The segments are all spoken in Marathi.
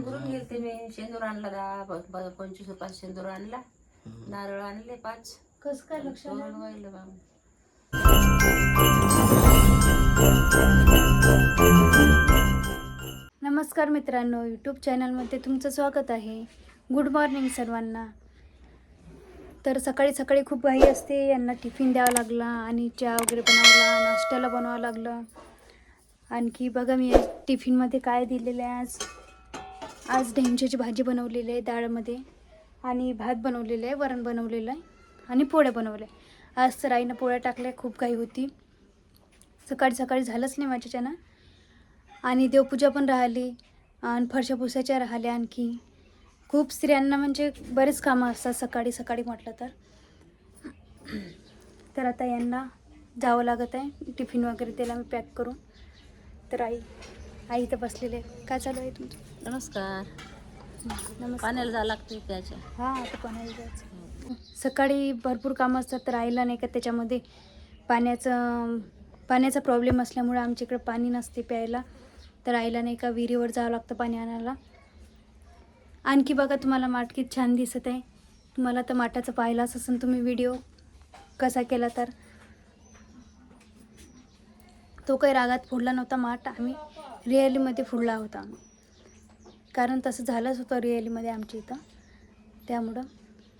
भरून गेलते मी. शेंदूर आणला दहा प- प- पंचवीस शेंदूर आणला. नारळ आणले पाच. कस काय लक्षात? वाहिलं बा. नमस्कार मित्रांनो यूट्यूब चॅनलमध्ये तुमचं स्वागत आहे. गुड मॉर्निंग सर्वांना. तर सकाळी सकाळी खूप घाई असते. यांना टिफिन द्यावा लागला आणि चहा वगैरे बनवला नाश्त्याला बनवावं लागलं. आणखी बघा मी टिफिनमध्ये काय दिलेलं आहे आज. आज ढेमच्याची भाजी बनवलेली आहे डाळमध्ये. आणि भात बनवलेलं आहे वरण बनवलेलं आहे आणि पोळ्या बनवल्या आज तर आईनं पोळ्या टाकल्या खूप घाई होती. सकाळी सकाळी झालंच नाही माझ्याच्यानं आणि देवपूजा पण राहिली आणि फरशा पुसायच्या राहिल्या आणखी. खूप स्त्रियांना म्हणजे बरेच कामं असतात सकाळी सकाळी म्हटलं तर. तर आता यांना जावं लागत आहे. टिफिन वगैरे त्याला मी पॅक करून. तर आई आई इथं बसलेले आहे. काय चालू आहे तुमचं? नमस्कार. पाण्याला जावं लागतं त्याच्या हां आता पाण्याला जायचं. सकाळी भरपूर कामं असतात तर आईला नाही का त्याच्यामध्ये पाण्याचं पाण्याचा प्रॉब्लेम असल्यामुळे आमच्या इकडे पाणी नसते प्यायला. तर आईला नाही का विहिरीवर जावं लागतं पाणी आणायला. आणखी बघा तुम्हाला माटकीत किती छान दिसत आहे. तुम्हाला तर माठाचं पाहिलाच असेल तुम्ही व्हिडिओ कसा केला तर? तो काही रागात फोडला नव्हता माठ आम्ही रिअलीमध्ये फोडला होता. आम्ही कारण तसं झालंच होतं रिअलीमध्ये आमच्या इथं. त्यामुळं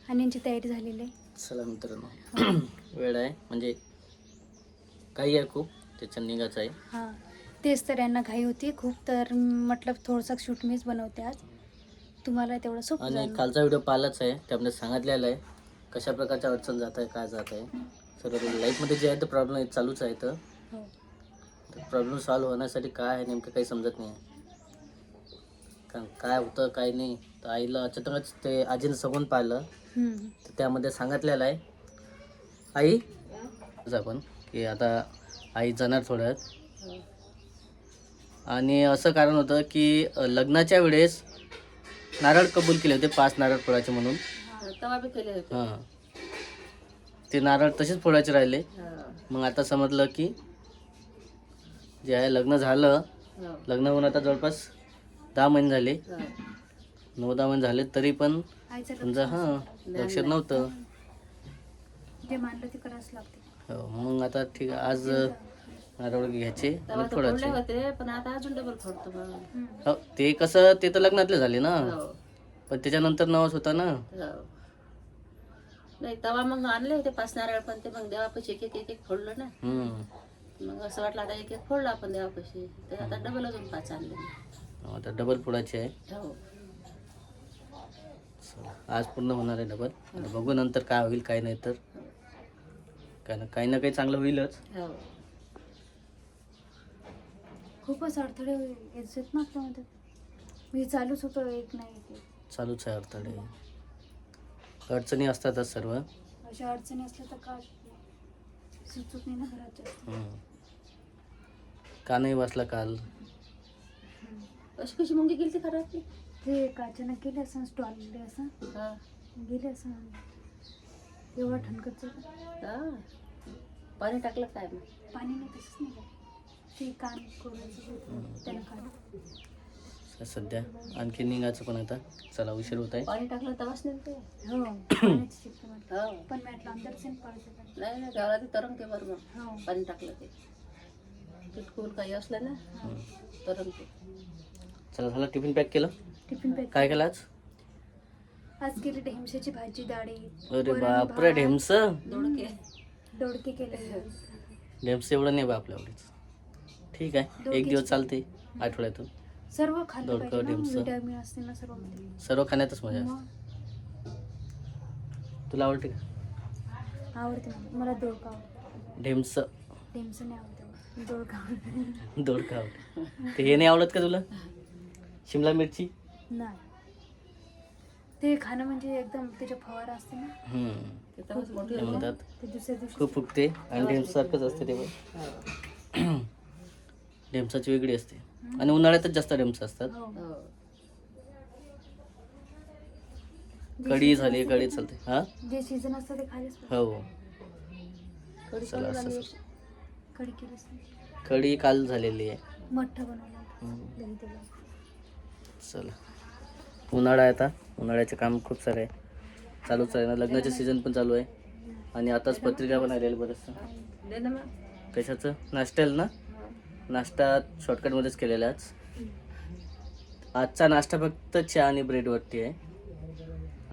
आणि यांची तयारी झालेली आहे. चला मित्रांनो वेळ आहे. म्हणजे काही आहे खूप त्याच्या निघायचं आहे. हां तेच तर यांना घाई होती खूप तर म्हटलं थोडंसं शूट मीच बनवते आज. तुम्हाला तेवढं सोपं आणि जाईल. कालचा व्हिडिओ पाहिलाच आहे त्यामध्ये सांगितलेलं आहे कशा प्रकारच्या अडचण जात आहे काय जात आहे. सर्व लाईफमध्ये जे आहे ते प्रॉब्लेम चालूच आहे तर हो. प्रॉब्लेम सॉल्व्ह होण्यासाठी काय आहे नेमकं काही समजत नाही. सांग काय होतं काय नाही. तर आईला अचानकच ते आजीनं सगून पाहिलं. हम्म. तर त्यामध्ये सांगितलेलं आहे आई आज आपण की आता आई जाणार थोड्यात. आणि असं कारण होतं की अ, लग्नाच्या वेळेस नारळ कबूल केले होते पाच नारळ फोडायचे म्हणून. तवा बी केले होते हां. ते नारळ तसेच फोडायचे राहिले. हा, मग आता समजलं की जे आहे लग्न झालं. हो, लग्न होऊन आता जवळपास दहा महिने झाले. नऊ दहा महिने झाले तरी पण समजा हां लक्षात नव्हतं. जे मानलं ते करावंच लागते. हो मग आता ठीक आहे. आज नारळ घ्यायचे आणि तर फोडायचे फोडले होते पण आता अजून डबल फोडतो मग. हम्म. हो ते कसं ते तर लग्नातले झाले ना. हो, पण त्याच्यानंतर नवस होता ना. हो. नाही तवा मग आणले होते पाच नारळ पण ते मग देवापाशी एक एक एक एक फोडलं ना. हम्म. मग असं वाटलं आता एक एक फोडलं आपण देवापाशी. तर आता डबल अजून पाच आणले. आता डबल फोडायचे आहे. हो. चला, आज पूर्ण होणार आहे डबल आता बघू नंतर काय होईल काय नाही तर. काय ना काही ना काही चांगलं होईलच. हो. खूपच अडथळे येत ना आपल्यामध्ये. मी चालूच होतो एक नाही एक एक. चालूच आहे अडथळे. अडचणी असतातच सर्व. अशा अडचणी असल्या तर का सुचत नाही ना घरात जास्त. हम्म. का नाही बसला काल? अशी कशी मुंगी गेली खराब ती ते काच्यानं गेले असं स्टॉल असं. हा. गेले असं एवढं ठणकत हा. पाणी टाकलं काय मग? पाणी नाही तसंच नाही का ते कान कोरायचं होतं, त्यानं काढलं सध्या आणखी निघायचं पण आता. चला उशीर होत आहे. पाणी टाकलं तवाच नाही ते. हो पाण्याची हो. पण मी म्हटलं अंदर सेन पाळते पण नाही नाही गावाला ते तरंगते बरं मग. हो. पाणी टाकलं ते. तिटकून काही असलं ना हम्म. तरंगते चला झालं. टिफिन पॅक केलं? टिफिन पॅक काय केलं आज? आज केली ढेमशाची भाजी डाळी अरे बापरे ढेमस? दोडके. दोडके केले. ढेमस एवढं नाही बा आपल्या आवडीचं ठीक आहे. एक दिवस चालते आठवड्यातून. सर्व खाल्लं दोडकं, पाहिजे ना ढेमसं. विटॅमिन असते ना सर्वमध्ये. सर्व खाण्यातच मजा असते. तुला आवडते का? आवडते मला मला दोडका आवडते. ढेमस. ढेमसं नाही आवडते. दोडका आवडते. दोडका आवडते. ते हे नाही आवडत का तुला? शिमला मिरची? नाही. ते खाणं म्हणजे एकदम त्याच्या फवारा असते ना. हम्म. ते म्हणतात ते दुसऱ्या दिवशी खूप फुगते आणि ढेमस सारखंच असते ते पण. ढेमसाची वेगळी असते. आणि उन्हाळ्यातच जास्त ढेमस असतात. हो. हो. कढी झाली कढी चालते. हा? जे सीझन असतं ते हो. कढी चला चालू झाली. असं कढी केलीच नाही कढी काल झालेली आहे. मठ्ठा बनवला हम्म. दही त्याला चला. उन्हाळा आहे आता. उन्हाळ्याचे काम खूप सारे आहे. चालूच आहे ना. लग्नाचे सीझन पण चालू आहे. आणि आताच पत्रिका पण आलेली बरंचसं. कशाचं? नाश्त्याला ना? नाश्ता शॉर्टकटमध्येच केलेला आज. आजचा नाश्ता फक्त चहा आणि ब्रेडवरती आहे.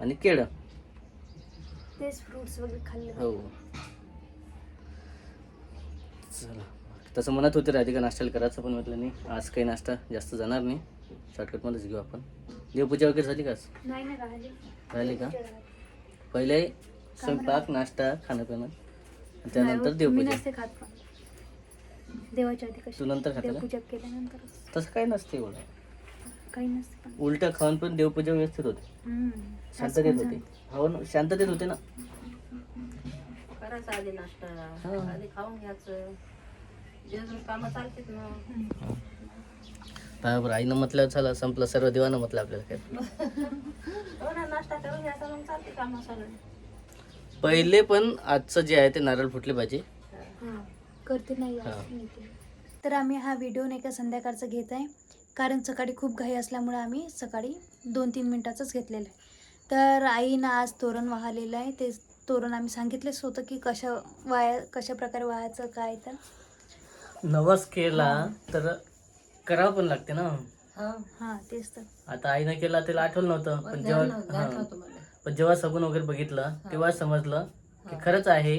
आणि केळं. तेच फ्रुट्स वगैरे खाल्ले. हो. चला. तसं म्हणत होते राधिका नाश्त्याला करायचं पण म्हटलं नाही. आज काही नाश्ता जास्त जाणार नाही. शॉर्टकटमध्येच घेऊ आपण. देवपूजा वगैरे झाली का आज? नाही ना राहिले. झाली का? पहिले स्वयंपाक नाश्ता खाणं पिणं आणि त्यानंतर नाही हो, देवपूजा. नसते खात पण. देवाच्या आधी तू कशी नंतर खाता देवपूजा तसं काही नसते एवढं. काही नसते पण. उलट खाऊन पण देवपूजा व्यवस्थित होते. हम्म. शांततेत होते. हो ना शांततेत होते ना? करायचा आधी नाश्ता. हा. आधी खाऊन घ्यायचं. कामं मग बरोबर आईनं म्हटलं झालं संपलं सर्व देवानं म्हटलं आपल्याला काय. हो पहिले पण आजचं जे आहे ते नारळ फुटले पाहिजे. हा, करते नाही. तर आम्ही हा व्हिडिओ नाही का संध्याकाळचा घेत आहे कारण सकाळी खूप घाई असल्यामुळे आम्ही सकाळी दोन तीन मिनटाचंच घेतलेलं आहे. तर आईनं आज तोरण वाहलेलं आहे ते तोरण आम्ही सांगितलेच होतं की कशा वाया कशा प्रकारे वाहायचं काय तर. नवस केला तर करावं पण लागते ना. हो हां तेच तर. आता आईनं केला त्याला आठवलं नव्हतं पण जेव्हा हा. पण जेव्हा सगून वगैरे बघितलं तेव्हा समजलं की खरंच आहे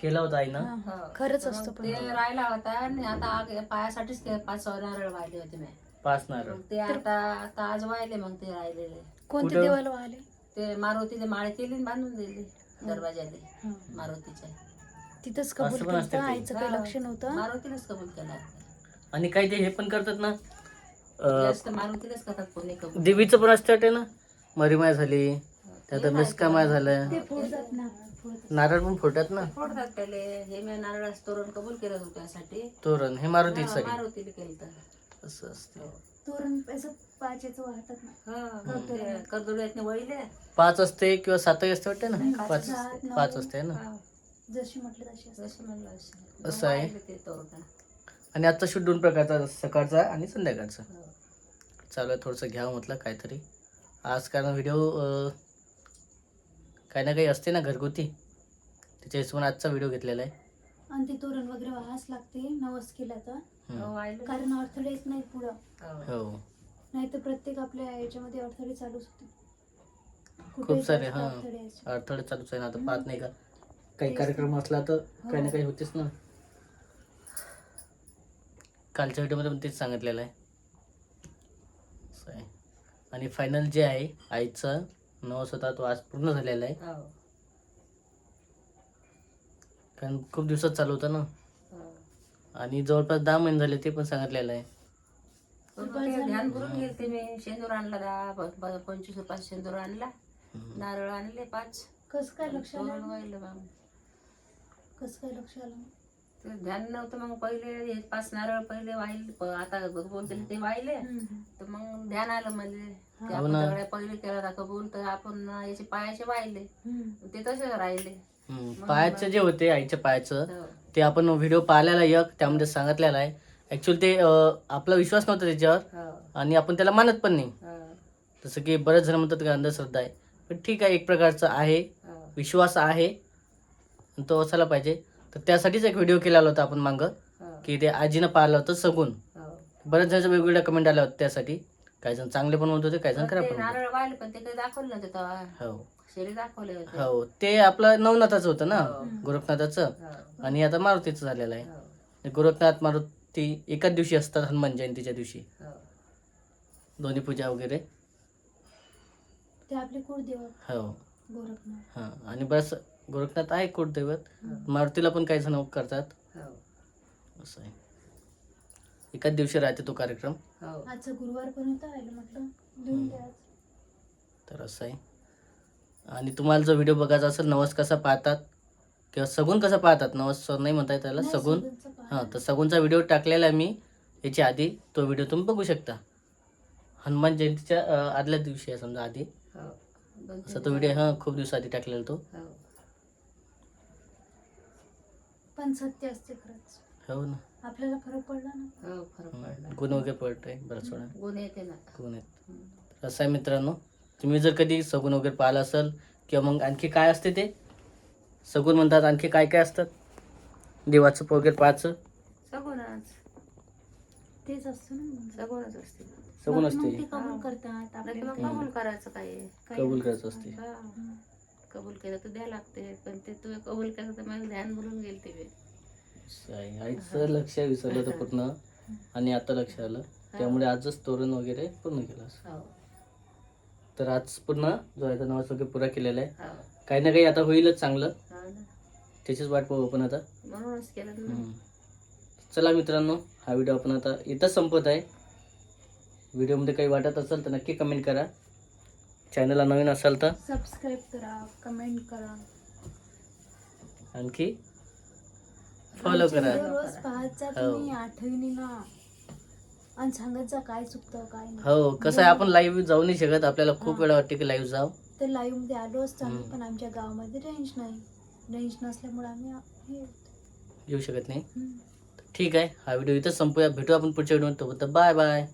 केलं होतं आईनं. हां. खरंच असतं पण. ते राहिला होता आणि आता आग- पायासाठीच ते पाच सहा नारळ वाहिले होते मी. पाच नारळ. मग ते आता आता आज वाहिले मग ते राहिलेले. कोणते कुठं? देवाला वाहले? ते मारुतीने माळे केली आणि बांधून दिली दरवाजाले हां. मारुतीच्या. तिथंच असं कबूल पण असते केलं ते. आईचं काही लक्ष नव्हतं? मारुतीनेच कबूल केला. आणि काही ते हे पण करतात ना अं, जास्त मारुतीनेच करतात कोणी कबूल देवीचं पण असतं वाटते ना मरीमाय झाली त्यात मिसकामाय झालं. ते फोडतात ना फोडतात. नारळ पण फुटतात ना? फोडतात पहिले. हे मी नारळ तोरण कबूल केलं होतं त्यासाठी. तोरण हे मारुतीसाठी मारुतीने केलं तर असं असते. तोरण असं पाचेचं वाहतात ना. कर्दुड्यातने वळले. पाच असते किंवा सातही असते वाटते ना? पाच. पाच असते ना? जशी म्हटलं तशी. जसे म्हणलं असे. असं आहे. ते तोरण. आणि आजचा शूट दोन प्रकारचा सकाळचा आणि संध्याकाळचा. हो. चालू आहे थोडंसं घ्यावं म्हटलं काहीतरी. आज कारण व्हिडिओ काही ना काही असते ना घरगुती. त्याच्या हिशोबाने आजचा व्हिडिओ घेतलेला आहे. आणि ते तोरण वगैरे व्हावंच लागते नवस केला तर. हो. कारण अडथळे येत नाही पुढं. हो. हो. नाही तर प्रत्येक आपल्या याच्यामध्ये अडथळे चालूच होते. खूप सारे, हां. अडथळे चालूच आहे ना आता पाहत नाही का? काही कार्यक्रम असला तर काही ना काही होतेच ना. कालच्या व्हिडिओमध्ये पण तेच सांगितलेलं आहे. आणि फायनल जे आहे आईचा नवस होता तो आज पूर्ण झालेला आहे. हो. कारण खूप दिवसात चालू होतं ना. हो. आणि जवळपास दहा महिने झाले ते पण सांगितलेलं आहे. ध्यान करून गेलते मी. शेंदूर आणला दहा पंचवीस रुपयाचा शेंदूर आणला. नारळ आणले पाच. कसं काय लक्ष तोरण आलं वाहिलं मग कसं काय लक्ष आलं? ते ध्यान नव्हतं मग पहिले हे पाच नारळ पहिले वाहिले प- आता बोलते ते वाहिले. तर मग ध्यान आलं म्हणजे हो आपण. सगळ्या पहिले केला होता कबूल तर आपण याचे पायाचे वाहिले. ते तसे राहिले हम्म. पायाचे जे होते आईच्या पायाचं हो. ते आपण व्हिडिओ पाहिलेला एक त्यामध्ये सांगितलेलं आहे ॲक्च्युली ते अं, आपला विश्वास नव्हता त्याच्यावर हो. आणि आपण त्याला मानत पण नाही हो. जसं की बरेच जण म्हणतात की अंधश्रद्धा आहे पण ठीक आहे एक प्रकारचा आहे हो. विश्वास आहे आणि तो असायला पाहिजे तर त्यासाठीच एक व्हिडिओ केलेला होता आपण मागं. की ते आजीनं पाहिलं होतं सगून. हो. बऱ्याच जणांच्या वेगवेगळ्या कमेंट आल्या होत्या त्यासाठी. काही जण चांगले पण म्हणत होते काही जण खराब ते पण म्हणत नारळ वाहिले पण ते काही दाखवलं नव्हतं तेव्हा. होते हो. शेरी दाखवले होते. हो ते आपलं नवनाथाचं होतं ना हो. गोरखनाथाचं. हो. आणि आता मारुतीचं झालेलं आहे. हो. गोरखनाथ मारुती एकाच दिवशी असतात हनुमान जयंतीच्या दिवशी. हो. दोन्ही पूजा वगैरे. ते आपले कुळदेव. हो. गोरखनाथ. हां आणि बस गोरखनाथ आहे कुलदैवत हो. मारुतीला पण काही जण करतात हो. असं आहे एकाच दिवशी राहते तो कार्यक्रम हो. आजचा गुरुवार पण होता राहिलं म्हटलं देऊन द्या आज. तर असं आहे आणि तुम्हाला जर व्हिडिओ बघायचा असेल नवस कसा पाहतात किंवा सगून कसं पाहतात नवस सर नाही म्हणता येत त्याला नाही, सगून पाहा. हां तर सगूनचा व्हिडिओ टाकलेला आहे मी याच्या आधी तो व्हिडिओ तुम्ही बघू शकता हनुमान जयंतीच्या अं, आदल्या दिवशी आहे समजा आधी हो. असा तो व्हिडिओ हां खूप दिवसाआधी टाकलेला तो हो. पण सत्य असते खरंच. हो ना. आपल्याला फरक पडला ना? हो फरक पडला. गुण वगैरे पडतोय बरंच वेळा गुण येते ना. गुण आहेत. असं आहे मित्रांनो तुम्ही जर कधी सगून वगैरे पाहिलं असेल किंवा मग आणखी काय असते ते? सगून म्हणतात आणखी काय काय असतात? देवाचं वगैरे पाहायचं? सगुणच. तेच असतं ना सगुणच असते. मग- मग असते. ते कबूल. करतात आपल्याला. मग कबूल करायचं काय कबूल करायचं असते. हा. कबूल केलं तर द्या लागते पण ते तू कबूल केलं तर मला ध्यान भरून गेल ते आहे. आईचं लक्ष विसरलं होतं पूर्ण. आणि आता लक्ष आलं. त्यामुळे आजच तोरण वगैरे पूर्ण केलं. हो. तर आज पूर्ण जोयाचा नवस वगैरे पुरा केलेला आहे. काही ना काही आता होईलच चांगलं. हो. त्याचीच वाट पाहू आपण आता. म्हणूनच केलं. चला मित्रांनो हा व्हिडिओ आपण आता इथंच संपत आहे. व्हिडिओमध्ये काही वाटत असेल तर नक्की कमेंट करा. चॅनलला नवीन असाल तर? सबस्क्राईब करा कमेंट करा. आणखी? फॉलो करा. रोज पाहत जा हो. तुम्ही आणि सांगत जा काय चुकतं काय नाही. हो कसं आहे आपण लाईव्ह जाऊ नाही शकत. आपल्याला खूप. वेळा वाटते की लाईव्ह जाऊ. तर लाईव्हमध्ये आलो असतो आम्ही हम्म. पण आमच्या गावामध्ये रेंज नाही. रेंज नसल्यामुळे आम्ही हे येऊ शकत नाही? हम्म. ठीक आहे हा व्हिडिओ इथंच संपूया. भेटू आपण पुढच्या व्हिडिओ बाय. बाय.